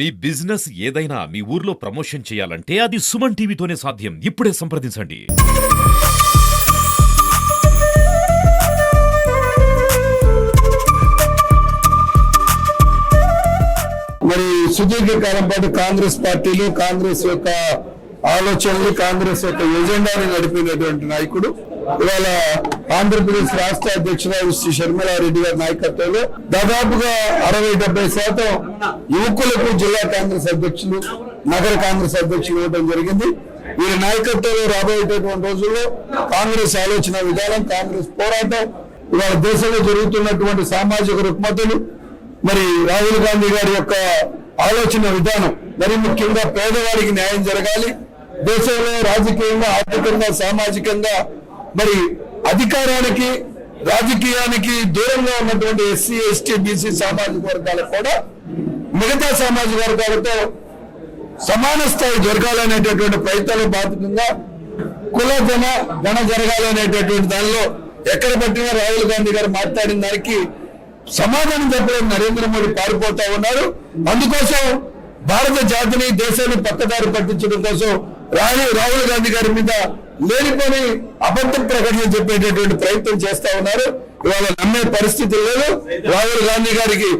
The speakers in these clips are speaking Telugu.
మీ బిజినెస్ ఏదైనా మీ ఊర్లో ప్రమోషన్ చేయాలంటే అది సుమన్ టీవీతోనే సాధ్యం. ఇప్పుడే సంప్రదించండి. మరి సుదీర్ఘ కాలం పాటు కాంగ్రెస్ పార్టీలు కాంగ్రెస్ యొక్క ఆలోచనలు కాంగ్రెస్ యొక్క ఎజెండాని నడిపినటువంటి నాయకుడు ఇవాళ ఆంధ్రప్రదేశ్ రాష్ట్ర అధ్యక్షురాలు శ్రీ షర్మిలారెడ్డి గారి నాయకత్వంలో దాదాపుగా అరవై డెబ్బై శాతం యువకులకు జిల్లా కాంగ్రెస్ అధ్యక్షులు నగర కాంగ్రెస్ అధ్యక్షులు ఇవ్వడం జరిగింది. వీరి నాయకత్వంలో రాబోయేటటువంటి రోజుల్లో కాంగ్రెస్ ఆలోచన విధానం కాంగ్రెస్ పోరాటం ఇవాళ దేశంలో జరుగుతున్నటువంటి సామాజిక రుగ్మతలు మరి రాహుల్ గాంధీ గారి యొక్క ఆలోచన విధానం మరి ముఖ్యంగా పేదవాడికి న్యాయం జరగాలి దేశంలో రాజకీయంగా ఆర్థికంగా సామాజికంగా మరి అధికారానికి రాజకీయానికి దూరంగా ఉన్నటువంటి ఎస్సీ ఎస్టీ బీసీ సామాజిక వర్గాలకు కూడా మిగతా సామాజిక వర్గాలతో సమాన స్థాయి జరగాలనేటటువంటి ప్రయత్నాలు బాధ్యతంగా కుల ధన గణ జరగాలనేటటువంటి దానిలో ఎక్కడ పట్టినా రాహుల్ గాంధీ గారు మాట్లాడిన దానికి సమాధానం చెప్పడం నరేంద్ర మోడీ పారిపోతా ఉన్నారు. అందుకోసం భారత జాతిని దేశాన్ని పక్కదారి పట్టించడం కోసం రాహుల్ రాహుల్ గాంధీ గారి మీద లేనిపోని అబద్ధ ప్రకటన చెప్పేటటువంటి ప్రయత్నం చేస్తా ఉన్నారు. ఇవాళ నమ్మే పరిస్థితి లేదు. రాహుల్ గాంధీ గారికి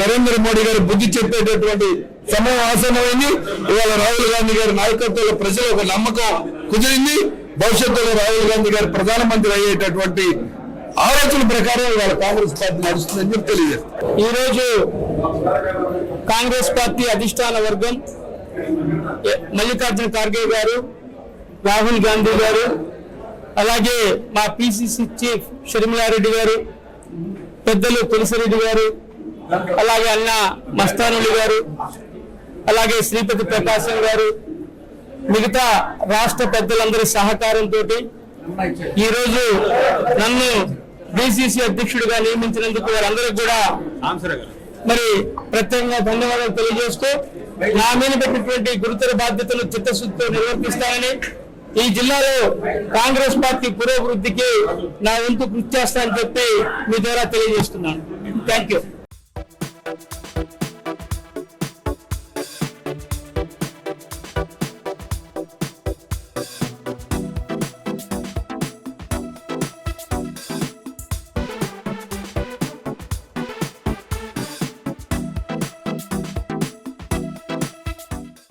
నరేంద్ర మోడీ గారు బుద్ధి చెప్పేటటువంటి సమయం ఆసనమైంది ఇవాళ రాహుల్ గాంధీ గారి నాయకత్వంలో ప్రజలు ఒక నమ్మకం కుదిరింది. భవిష్యత్తులో రాహుల్ గాంధీ గారు ప్రధానమంత్రి అయ్యేటటువంటి ఆలోచన ప్రకారం ఇవాళ కాంగ్రెస్ పార్టీ నడుస్తుందని చెప్పి తెలియజేస్తారు ఈ రోజు కాంగ్రెస్ పార్టీ అధిష్టాన వర్గం మల్లికార్జున ఖార్గే గారు రాహుల్ గాంధీ గారు అలాగే మా పిసిసి చీఫ్ షర్మిలారెడ్డి గారు పెద్దలు తులసిరెడ్డి గారు అలాగే అన్న మస్తానులు గారు అలాగే శ్రీపతి ప్రకాశం గారు మిగతా రాష్ట్ర పెద్దలందరి సహకారంతో ఈరోజు నన్ను బీసీసీ అధ్యక్షుడిగా నియమించినందుకు వారందరికి కూడా మరి ప్రత్యేకంగా ధన్యవాదాలు తెలియజేస్తూ నా మీద పెట్టినటువంటి గురుతర బాధ్యతలు చిత్తశుద్ధితో నిర్వర్తిస్తానని ఈ జిల్లాలో కాంగ్రెస్ పార్టీ పురోభివృద్ధికి నా వంతు కృషి చేస్తానని చెప్పి మీ ద్వారా తెలియజేస్తున్నాను. Thank you